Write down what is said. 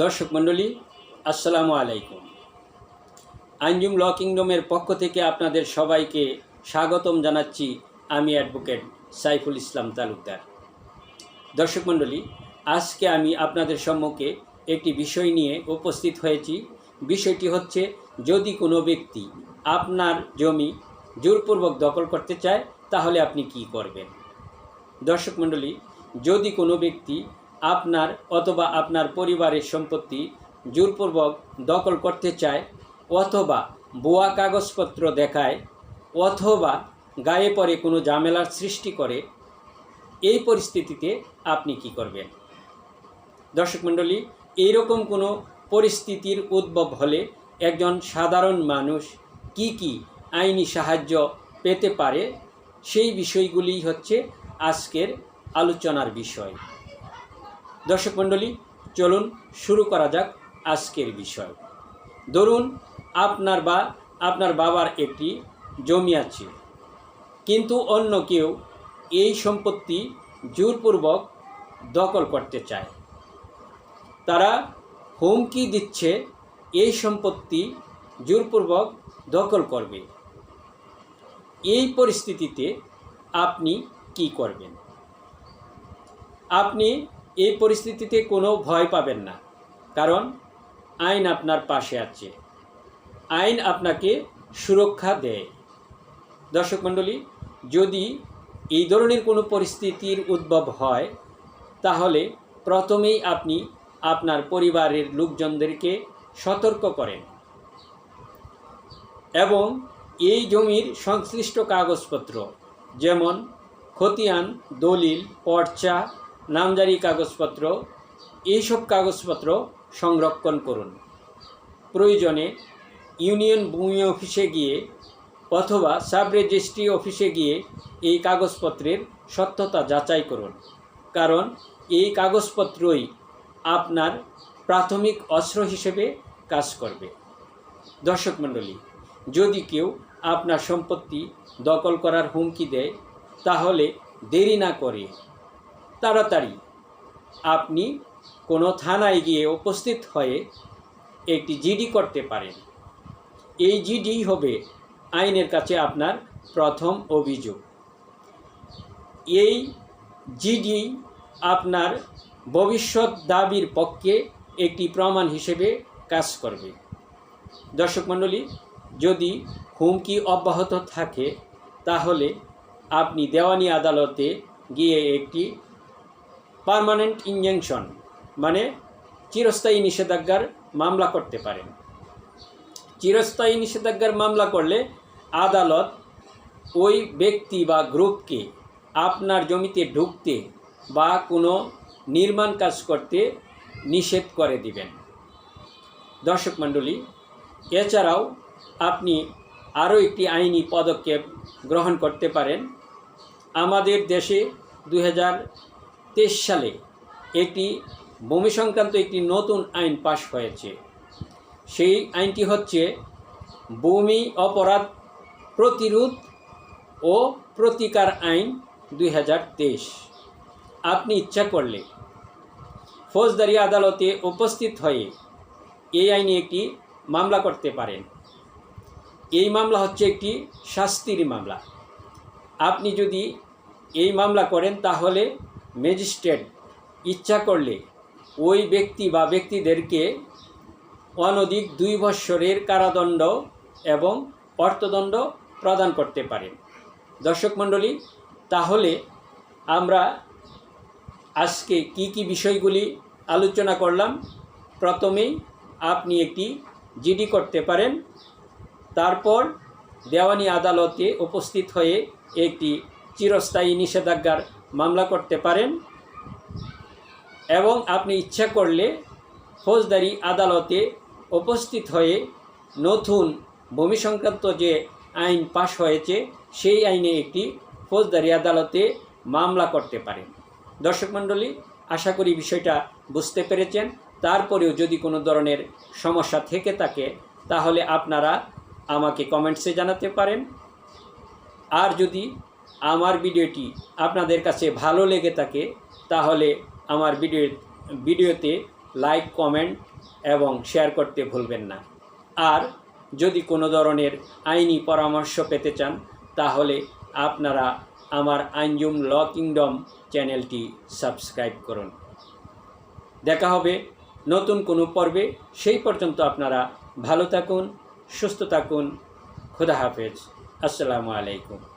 দর্শক মণ্ডলী, আসসালামু আলাইকুম। আঞ্জুম ল কিংডমের পক্ষ থেকে আপনাদের সবাইকে স্বাগতম জানাচ্ছি আমি অ্যাডভোকেট সাইফুল ইসলাম তালুকদার। দর্শক মণ্ডলী, আজকে আমি আপনাদের সম্মুখে একটি বিষয় নিয়ে উপস্থিত হয়েছি। বিষয়টি হচ্ছে, যদি কোনো ব্যক্তি আপনার জমি জোরপূর্বক দখল করতে চায়, তাহলে আপনি কি করবেন? দর্শক মণ্ডলী, যদি কোনো ব্যক্তি আপনার অথবা আপনার পরিবারের সম্পত্তি জোরপূর্বক দখল করতে চায় অথবা ভুয়া কাগজপত্র দেখায় অথবা গায়ে পরে কোনো ঝামেলার সৃষ্টি করে, এই পরিস্থিতিতে আপনি কি করবেন? দর্শক মণ্ডলী, এইরকম কোনো পরিস্থিতির উদ্ভব হলে একজন সাধারণ মানুষ কি কি আইনি সাহায্য পেতে পারে, সেই বিষয়গুলি হচ্ছে আজকের আলোচনার বিষয়। দর্শক মণ্ডলী, চলুন শুরু করা যাক আজকের বিষয়। ধরুন, আপনার বা, আপনার বাবার একটি জমি আছে, কিন্তু অন্য কেউ এই সম্পত্তি জোরপূর্বক দখল করতে চায়। তারা হুমকি দিচ্ছে এই সম্পত্তি জোরপূর্বক দখল করবে। এই পরিস্থিতিতে আপনি কি করবেন? আপনি এই পরিস্থিতিতে কোনো ভয় পাবেন না। কারণ আইন আপনার পাশে আছে। আইন আপনাকে সুরক্ষা দেয়। দর্শক মণ্ডলী, যদি এই ধরনের কোনো পরিস্থিতির উদ্ভব হয়, তাহলে প্রথমেই আপনি আপনার পরিবারের লোকজনদেরকে সতর্ক করেন এবং এই জমির সংশ্লিষ্ট কাগজপত্র, যেমন খতিয়ান, দলিল, পর্চা নামজারি কাগজপত্র, এইসব কাগজপত্র সংরক্ষণ করুন। প্রয়োজনে ইউনিয়ন ভূমি অফিসে গিয়ে অথবা সাব রেজিস্ট্রি অফিসে গিয়ে এই কাগজপত্রের সত্যতা যাচাই করুন। কারণ এই কাগজপত্রই আপনার প্রাথমিক অস্ত্র হিসেবে কাজ করবে। দর্শক মণ্ডলী, যদি কেউ আপনার সম্পত্তি দখল করার হুমকি দেয়, তাহলে দেরি না করে তাড়াতাড়ি আপনি কোনো থানায় গিয়ে উপস্থিত হয়ে একটি জিডি করতে পারেন। এই জিডি হবে আইনের কাছে আপনার প্রথম অভিযোগ। এই জিডি আপনার ভবিষ্যৎ দাবির পক্ষে একটি প্রমাণ হিসেবে কাজ করবে। দর্শক মণ্ডলী, যদি হুমকি অব্যাহত থাকে, তাহলে আপনি দেওয়ানি আদালতে গিয়ে একটি পার্মানেন্ট ইনজেকশন মানে চিরস্থায়ী নিষেধাজ্ঞার মামলা করতে পারেন চিরস্থায়ী নিষেধাজ্ঞার মামলা করলে আদালত ওই ব্যক্তি বা গ্রুপকে আপনার জমিতে ঢুকতে বা কোনো নির্মাণ কাজ করতে নিষেধ করে দিবেন। দর্শক মণ্ডলী, এছাড়াও আপনি আরও একটি আইনি পদক্ষেপ গ্রহণ করতে পারেন। আমাদের দেশে দু হাজার সালে একটি ভূমি সংক্রান্ত একটি নতুন আইন পাশ হয়েছে। সেই আইনটি হচ্ছে ভূমি অপরাধ প্রতিরোধ ও প্রতিকার আইন দুই হাজার তেইশ। আপনি ইচ্ছা করলে ফৌজদারি আদালতে উপস্থিত হয়ে এই আইনে একটি মামলা করতে পারেন। এই মামলা হচ্ছে একটি শাস্তির মামলা। আপনি যদি এই মামলা করেন তাহলে ম্যাজিস্ট্রেট ইচ্ছা করলে ওই ব্যক্তি বা ব্যক্তিদেরকে অনধিক দুই বৎসরের কারাদণ্ড এবং অর্থদণ্ড প্রদান করতে পারেন দর্শক মণ্ডলী, তাহলে আমরা আজকে কি কি বিষয়গুলি আলোচনা করলাম? প্রথমেই আপনি একটি জিডি করতে পারেন। তারপর দেওয়ানি আদালতে উপস্থিত হয়ে একটি চিরস্থায়ী নিষেধাজ্ঞার মামলা করতে পারেন এবং আপনি ইচ্ছা করলে ফৌজদারি আদালতে উপস্থিত হয়ে নতুন ভূমি সংক্রান্ত যে আইন পাশ হয়েছে, সেই আইনে একটি ফৌজদারি আদালতে মামলা করতে পারেন। দর্শক মণ্ডলী, আশা করি বিষয়টা বুঝতে পেরেছেন। তারপরেও যদি কোনো ধরনের সমস্যা থেকে থাকে, তাহলে আপনারা আমাকে কমেন্টসে জানাতে পারেন। আর যদি আমার ভিডিওটি আপনাদের কাছে ভালো লেগে থাকে, তাহলে আমার ভিডিও ভিডিওতে লাইক, কমেন্ট এবং শেয়ার করতে ভুলবেন না। আর যদি কোনো ধরনের আইনি পরামর্শ পেতে চান, তাহলে আপনারা আমার আঞ্জুম ল কিংডম চ্যানেলটি সাবস্ক্রাইব করুন। দেখা হবে নতুন কোনো পর্বে। সেই পর্যন্ত আপনারা ভালো থাকুন, সুস্থ থাকুন। খুদা হাফেজ। আসসালামু আলাইকুম।